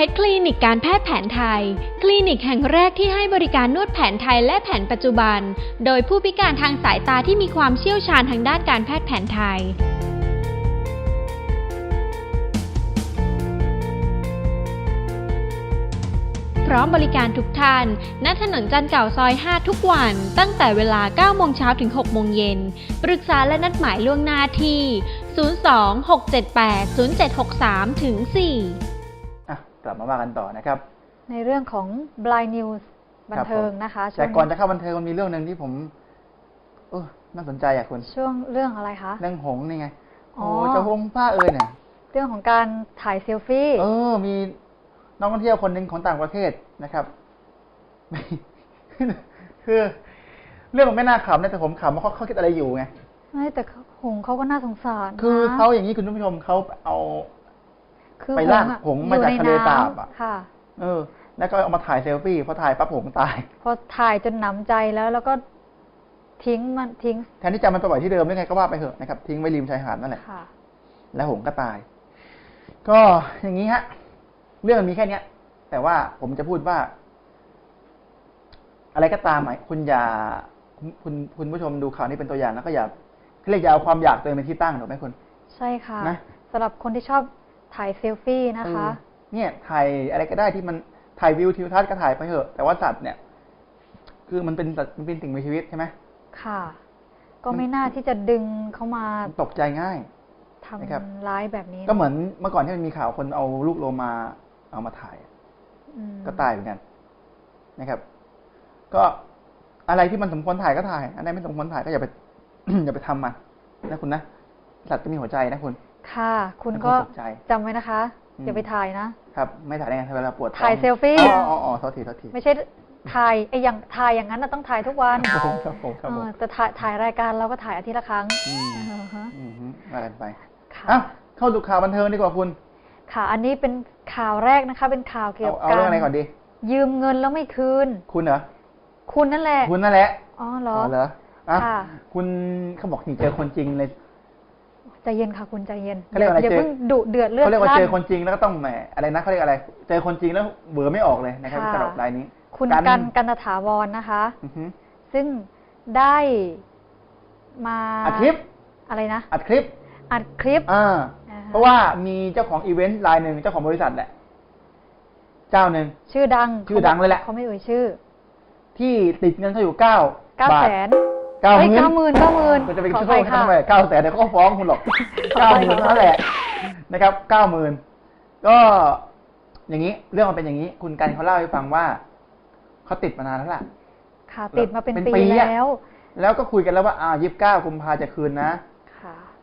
เพชรคลินิกการแพทย์แผนไทย คลินิกแห่งแรกที่ให้บริการนวดแผนไทยและแผนปัจจุบัน โดยผู้พิการทางสายตาที่มีความเชี่ยวชาญทางด้านการแพทย์แผนไทยพร้อมบริการทุกท่าน ณ ถนนจันทร์เก่าซอย 5 ทุกวัน ตั้งแต่เวลา 9 โมงเช้าถึง 6 โมงเย็น ปรึกษาและนัดหมายล่วงหน้าที่ 02-678-0763 ถึง 4 ลับมาว่ากันต่อนะครับ ในเรื่องของ blind news บันเทิงนะคะช่วแต่งก่อนจะเข้าบันเทิงมันมีเรื่องหนึ่งที่ผมเออน่าสนใจอะคุณ ช่วงเรื่องอะไรคะเรื่องหงส์นี่ไงอ๋โอ้อเจ้าหงส์ผ้าเอ่ยเนี่ยเรื่องของการถ่ายเซลฟี่ เออ มีนักท่องเที่ยวคนหนึ่งของต่างประเทศนะครับคือเรื่องมันไม่น่าขำนะแต่ผมขำว่าเขาเขาคิดอะไรอยู่ไงไม่แต่หงส์เขาก็น่าสงสาร คือนะเขาอย่างนี้คุณผู้ชมเขาเอา คือไปลากอะหงส์มาจากอยู่ในทะเลน้ำสาบอะค่ะ เออ แล้วก็เอามาถ่ายเซลฟี่พอถ่ายปั๊บหงส์ตาย พอถ่ายจนหนำใจแล้วแล้วก็ทิ้งมันทิ้ง แทนที่จะมันไปปล่อยที่เดิมได้ไงก็ว่าไปเถอะนะครับ ทิ้งไว้ริมชายหาดนั่นแหละค่ะแล้วหงส์ก็ตาย ก็อย่างนี้ฮะ เรื่องมันมีแค่เนี้ย แต่ว่าผมจะพูดว่า อะไรก็ตามไหมคุณอย่าคุณคุณคุณผู้ชมดูข่าวนี้เป็นตัวอย่างแล้วก็อย่าเรียกอย่าเอาความอยากตัวเองเป็นที่ตั้งถูกไหมคุณ ใช่ค่ะนะสำหรับคนที่ชอบ ถ่ายเซลฟี่นะคะเออเนี่ยถ่ายอะไรก็ได้ที่มันถ่ายวิวทิวทัศน์ก็ถ่ายไปเถอะ แต่ว่าสัตว์เนี่ย คือมันเป็นสัตว์มันเป็นสิ่งมีชีวิตใช่ไหมค่ะ ก็ไม่น่าที่จะดึงเขามามันตกใจง่ายทำนะครับร้ายแบบนี้ ก็เหมือนเมื่อก่อนที่มันมีข่าวคนเอาลูกโลมาเอามาถ่ายอืมก็ตายเหมือนกันนะครับ ก็อะไรที่มันสมควรถ่ายก็ถ่ายอันไหนไม่สมควรถ่ายก็อย่าไปอย่าไปทำมันนะคุณนะสัตว์ก็มีหัวใจนะคุณ ค่ะ คุณเป็นก็คนตกใจจำไว้นะคะ อืม อย่าไปถ่ายนะ ครับ ไม่ถ่ายได้ไงเวลาปวดท้องถ่ายเซลฟี่ อ๋ออ๋ออ๋อโทษทีโทษทีไม่ใช่ถ่ายไอ้อย่างถ่ายอย่างนั้นนะต้องถ่ายทุกวันครับผมครับผมครับผมเออแต่ถ่ายถ่ายรายการเราก็ถ่ายอาทิตย์ละครั้งอืมอ่าฮะอืมฮึว่ากันไปค่ะอะเข้าดูข่าวบันเทิงดีกว่าคุณ ค่ะ อันนี้เป็นข่าวแรกนะคะ เป็นข่าวเกี่ยเอาวกับเอาเรื่องอะไรก่อนดี ยืมเงินแล้วไม่คืน คุณเหรอ คุณนั่นแหละคุณนั่นแหละอ๋อเหรอ เหรออะค่ะ คุณเขาบอกนี่เจอคนจริงเลย ใจเย็นค่ะคุณใจเย็นเขาเรียกอะไรอย่าเจอเพิ่งดุเดือดเลือดเขาเรียกว่าพล่านเจอคนจริงแล้วก็ต้องแหมอะไรนะเขาเรียกอะไร เจอคนจริงแล้วเบื่อไม่ออกเลยนะครับค่ะสำหรับรายนี้ คุณกันกันกันตถาวรนะคะอือฮึซึ่งได้มาอัดคลิปอะไรนะอัดคลิปอัดคลิปอ่าอ่าฮะเพราะว่ามีเจ้าของอีเวนต์รายหนึ่งเจ้าของบริษัทแหละ เจ้าหนึ่งชื่อดังชื่อดังเลยแหละเขาไม่เอ่ยชื่อ ที่ติดเงินเขาอยู่เก้าเก้าบาทแสน เก้าหเฮ้ยมื่นเก้าหมื่นเก้าหมื่นมันจะไปขอโทไปษเขาค่ะ ทำไมเก้าแสนเดี๋ยวเขาก็ฟ้องคุณหรอกขอเก้าไปหมื่นขอไปนั่นแหละนะครับเก้าหมื่นก็อย่างนี้เรื่องมันเป็นอย่างนี้ คุณกันเขาเล่าให้ฟังว่าเขาติดมานานแล้วล่ะ ค่ะ ติดมาเป็นเป็นปีปีอะ แล้ว แล้วก็คุยกันแล้วว่าอ่ายี่สิบเก้ากุมภาจะคืนนะค่ะ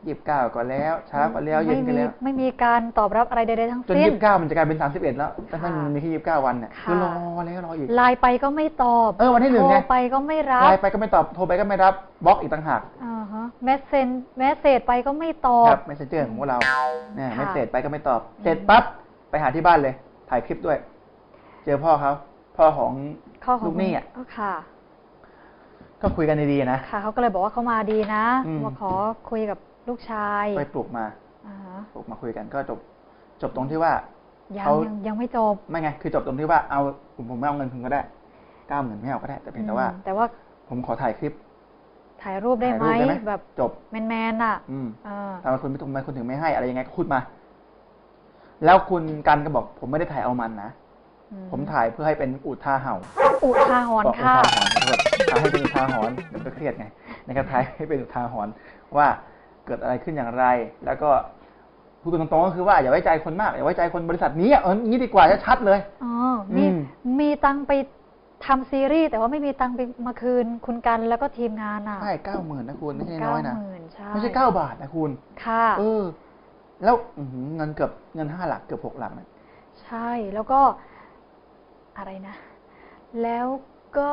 ยี่สิบเก้าก็แล้วช้ากว่าแล้วเย็นไม่กันมีแล้ว ไม่มีการตอบรับอะไรใดๆทั้งจนสิ้นยี่สิบเก้ามันจะกลายเป็นสามสิบเอ็ดแล้วแต่ถ้าค่ะมันมีแค่ยี่สิบเก้าวันเนี่ยค่ะคือรอแล้วรออีกไลน์ไปก็ไม่ตอบเออวันที่หนึ่งโทไงรไปก็ไม่รับไลน์ไปก็ไม่ตอบโทรไปก็ไม่รับบล็อกอีกต่างหากอ่าฮะแมสเซนแมสเซจไปก็ไม่ตอครับบ messenger ของพวกเราเนี่ยค่ะไม่เสร็จไปก็ไม่ตอบเสร็จปั๊บไปหาที่บ้านเลย ถ่ายคลิปด้วย เจอพ่อเขาพ่อของข้อของลูกหนี้อะอ๋อค่ะก็คุยกันดีๆนะ ค่ะเขาก็เลยบอกว่าเขามาดีนะอืมมาขอคุยกับ ลูกชายไปปลุกมาอ่าฮะปลุกมาคุยกันก็จบ จบตรงที่ว่า ยังเขายังยังไม่จบไม่ไง คือจบตรงที่ว่าเอาผมผมไม่เอาเงินคุณก็ได้เก้าหมื่นไม่เอาก็ได้แต่เพียงแต่ว่า อืมแต่ว่าผมขอถ่ายคลิปถ่ายรูปได้ไหมถ่ายรูปได้ไหมแบบจบแมนๆอะอืมเออทำไมคุณไม่ทำไมคุณถึงไม่ให้อะไรยังไงก็พูดมา แล้วคุณกันก็บอก ผมไม่ได้ถ่ายเอามันนะอืผมถ่ายเพื่อให้เป็นอุทาเห่า อุทาหรณ์ค่ะอุทาหรณ์ขอโทษถ่ายให้เป็นอุทาหรณ์เดี๋ยวก็เครียดไงนะครับถ่ายให้เป็นอุทาหรณ์ว่า เกิดอะไรขึ้นอย่างไร แล้วก็พูดตรงๆก็คือว่าอย่าไว้ใจคนมากอย่าไว้ใจคนบริษัทนี้อะเอองี้ดีกว่าจะชัดเลยอ๋อมีอืมมีตังค์ไปทำซีรีส์แต่ว่าไม่มีตังค์ไปมาคืนคุณกันแล้วก็ทีมงานอะใช่เก้าหมื่นนะคุณไม่ใช่เก้าน้อยนะหมื่นใช่ไม่ใช่เก้าบาทนะคุณ ค่ะ เออ แล้วอื้อหือเงินเกือบเงินห้าหลักเกือบหกหลักนะใช่แล้วก็อะไรนะ แล้ว ก็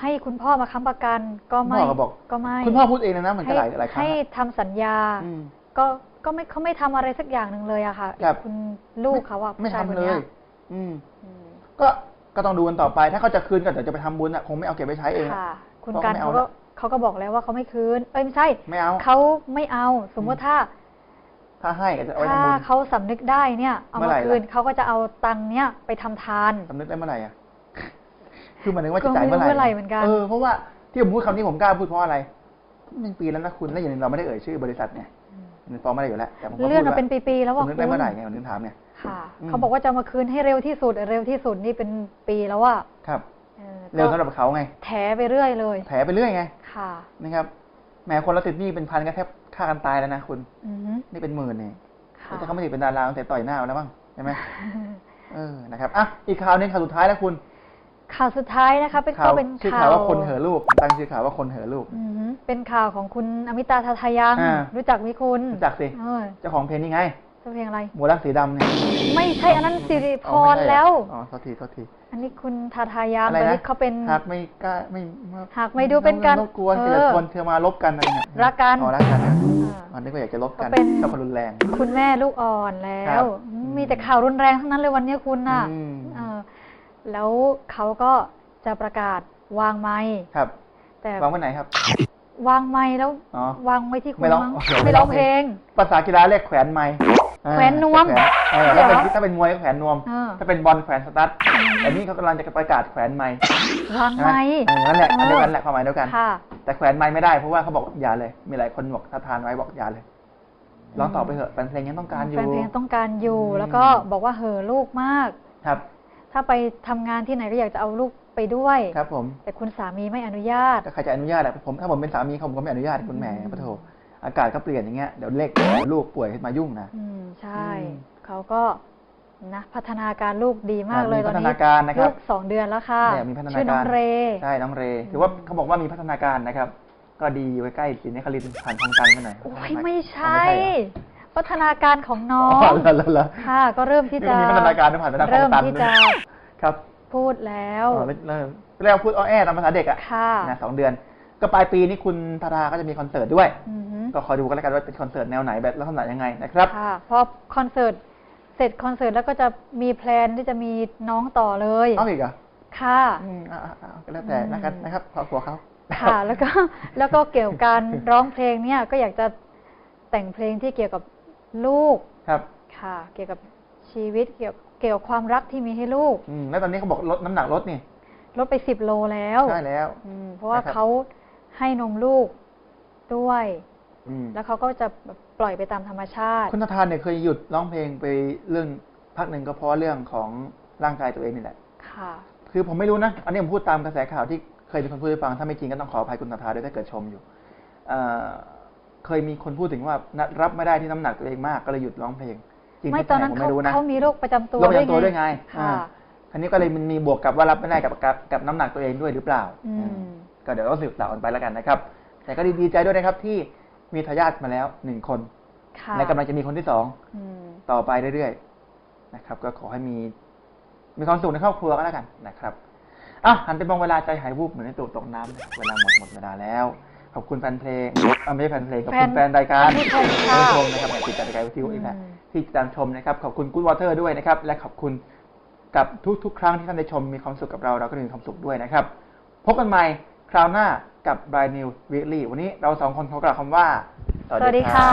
ให้คุณพ่อมาค้ำประกันก็ไม่พ่อก็บอก ก็ไม่คุณพ่อพูดเองเลยนะมันก็หลายหลายครั้งให้อะทำสัญญา อืม ก็ก็ไม่เขาไม่ทำอะไรสักอย่างหนึ่งเลยอะค่ะครับคุณลูกเขาอะไม่ผู้ชายคนทำเลเนี้ยยอืม อืมก็ก็ต้องดูกันต่อไป ถ้าเขาจะคืนก็เดี๋ยวจะไปทำบุญอะคงไม่เอาเก็บไว้ใช้เองอะ ค่ะ คุณเขาก็กันไม่เอาเขาก็ละ เขาก็บอกแล้วว่าเขาไม่คืน เอ้ยไม่ใช่ไม่เอาเขาไม่เอาสมมติถ้า ถ้าให้ก็จะเอาไว้ถ้าทำบุญ เขาสำนึกได้เนี่ย เอาเมื่อมาไหร่ล่ะ คืนเขาก็จะเอาตังค์เนี่ยไปทำทาน สำนึกได้เมื่อไหร่อะ คือหมันถึงว่าก็จะจ่ายไม่รู้เมื่อไหร่เมื่อไหร่เหมือนกัน เออเพราะว่าที่ผมพูดคำนี้ผมกล้าพูดเพราะอะไรมันปีแล้วนะคุณแล้วอย่างหนึงเราไม่ได้เอ่ยชื่อบริษัทเนี่ยมันฟ้องไม่ได้อยู่แล้วแต่ผมก็เลื่อนพูดมาว่าเป็นปีๆแล้วว่าสำนึกคุได้ณเมื่อไหร่ไงผมถึงถามไงค่ะ อืม เขาบอกว่าจะเอามาคืนให้เร็วที่สุดเร็วที่สุดนี่เป็นปีแล้วอะครับออเร็วก็สำหรับเขาไง แถไปเรื่อยเลยแถไปเรื่อยไงค่ะ นะครับแหมคนละติดหนี้เป็นพันก็แทบฆ่ากันตายแล้วนะคุณอือฮึนี่เป็นหมื่นเนี่ยค่ะแต่เขาไม่ติดเป็นดาราตั้งแต่ต่อยหน้ามาแล้วบ้างใช่ไหม เออนะครับอะอีกข่าวหนึงข่าวสุดท้ายแล้วคุณ ข่าวสุดท้ายนะคะเป็นข่าก็วเป็นชื่อข่าข่าววว่าคนเหอะลูก ตั้งชื่อข่าวว่าคนเหอะลูก อือฮึเป็นข่าวของคุณอมิตาทาทายัง อ่ารู้จักไหมคุณรู้จักสิเออเจ้าของเพลงนี้ไงจะเพลงอะไร หมูรักสีดำเนี่ยไม่ใช่อันนั้นสิริพอ๋อรไม่ใช่เหอแล้ว อ๋อโทษทีโทษที อันนี้คุณทาทายังอะไรตอนนะนี้เขาเป็น หากไม่กล้าไม่หากไม่ดูเป็นการรบกวนเอเกิดอคนเธอมาลบกันอะไรเนี่ยรักกันอ๋อรักกันนะอ่าอ๋อนึกว่าอยากจะลบกันเขาเป็น ชอบคนรุนแรง คุณแม่ลูกอ่อนแล้ครัวบมีแต่ข่าวรุนแรงทั้งนั้นเลยวันนี้คุณน่ะ อืมเออ แล้วเขาก็จะประกาศวางไม้ครับ แต่วางไว้ไหนครับ วางไม้แล้วอ๋อ วางไว้ที่คุณไม่ร้องมั้งอ๋อไม่ร้องเพลงภาษากีฬาเรียกแขวนไม้อ่าแขวนนวมเออถ้าเป็นเหรอถ้าเป็นมวยก็แขวนนวม เออ ถ้าเป็นบอลแขวนสตั๊ดแต่นี่เขากำลังจะประกาศแขวนไม้วางไม้เออนั่นแหละอันเดียวกันแหละความหมายเดียวกัน ค่ะ แต่แขวนไม้ไม่ได้เพราะว่าเขาบอกอย่าเลย มีหลายคนบอกถ้าทานไว้บอกอย่าเลยลองตอบไปเถอะแฟนเพลงยังต้องการอยู่ แฟนเพลงต้องการอยู่ อืม แล้วก็บอกว่าเหอะลูกมาก ครับ ถ้าไปทำงานที่ไหนก็อยากจะเอาลูกไปด้วยครับผมแต่คุณสามีไม่อนุญาตก็ใครจะอนุญาตอะผมถ้าผมเป็นสามีเขาผมก็ไม่อนุญาตคุณแหมปะโถอากาศก็เปลี่ยนอย่างเงี้ยเดี๋ยวเล็กเดี๋ยวลูกป่วยขึ้นมายุ่งนะอืมใช่อืมเขาก็นะพัฒนาการลูกดีมากเลยมีตอนพัฒนี้นาการนะครับลูกสองเดือนแล้วค่ะเนี่ยมีพัฒนาการชื่อน้องเรใช่น้องเรถือว่าเขาบอกว่ามีพัฒนาการนะครับ ก็ดีอยู่ใกล้ๆสินนครินทร์ผ่านทองจันทร์ไปหน่อยโอ้ยพัฒนาไม่ใช่ อ๋อไม่ใช่เหรอพัฒนาการของน้ออ๋องเหรอเหรอเหรอค่ะ ก็เริ่มที่นี่จะก็มีพัฒนาการด้วยผ่านไปทางคลเริ่อมงตันที่ด้วยจะครับ พูดแล้วอ๋อเริ่มเรียกว่าพูดอ้อแอตามภาษาเด็กอะค่ะนะสองเดือน ก็ปลายปีนี้คุณธาราก็จะมีคอนเสิร์ตด้วยอือหือก็คอยดูกันแล้วกันว่าเป็นคอนเสิร์ตแนวไหนแบบลักษณะยังไงนะครับค่ะพอคอนเสิร์ตเสร็จคอนเสิร์ตแล้วก็จะมีแพลนที่จะมีน้องต่อเลยเอาอีกเหรอค่ะอืมอะอะอะก็แล้วแต่อืมนะครับนะครับครอบครัวเขาค่ะ แล้วก็แล้วก็เกี่ยวกับการร้องเพลงเนี่ยก็อยากจะแต่งเพลงที่เกี่ยวกับ ลูกครับค่ะ เกี่ยวกับชีวิตเกี่ยวเกี่ยวกับความรักที่มีให้ลูก อืมแล้วตอนนี้เขาบอกลดน้ำหนักลดนี่ลดไปสิบโลแล้วใช่แล้ว อืมเพราะว่านะครับ เขาให้นมลูกด้วย อืมแล้วเขาก็จะแบบปล่อยไปตามธรรมชาติคุณทานเนี่ยเคยหยุดร้องเพลงไปเรื่องพักหนึ่งก็เพราะเรื่องของร่างกายตัวเองนี่แหละ ค่ะ คือผมไม่รู้นะ อันนี้ผมพูดตามกระแสข่าวที่เคยมีคนพูดให้ฟัง ถ้าไม่จริงก็ต้องขออภัยคุณทาทาด้วยถ้าเกิดชมอยู่เอ่อ เคยมีคนพูดถึงว่านัดรับไม่ได้ที่น้ำหนักตัวเองมากก็เลยหยุดร้องเพลง จริงไม่เท็จตอนนั้นผมเขาไม่รู้นะเขามีโรคประจำตัวโรคประจำตัวด้วยไงค่ะอ่าคราวนี้ก็เลยมันมีบวกกับว่ารับไม่ได้กับกับกับน้ำหนักตัวเองด้วยหรือเปล่าอืมอืมก็เดี๋ยวต้องสืบสาวกันไปแล้วกันนะครับ แต่ก็ดีใจด้วยนะครับที่มีทายาทมาแล้วหนึ่งคนค่ะและกำลังจะมีคนที่สองอืมต่อไปเรื่อยๆนะครับ ก็ขอให้มี มีความสุขในครอบครัวก็แล้วกันนะครับอะหันไปมองเวลาใจหายวูบเหมือนในตูดตกน้ำเวลาหมดหมดเวลาแล้ว ขอบคุณแฟนเพลงอะไม่ใช่แฟนเพลงขอบคุณแฟนแฟนรายการผู้ชมค่ะผู้ชมนะครับติดตามรายการวิทยุอีกนะอืมที่ติดตามชมนะครับ ขอบคุณกู๊ดวอเตอร์ด้วยนะครับ และขอบคุณกับทุกๆ ครั้งที่ท่านได้ชมมีความสุขกับเราเราก็มีความสุขด้วยนะครับ พบกันใหม่คราวหน้ากับ b r i New Weekly วันนี้เราสองคนขอกล่าวคำว่า สวัสดีค่ะ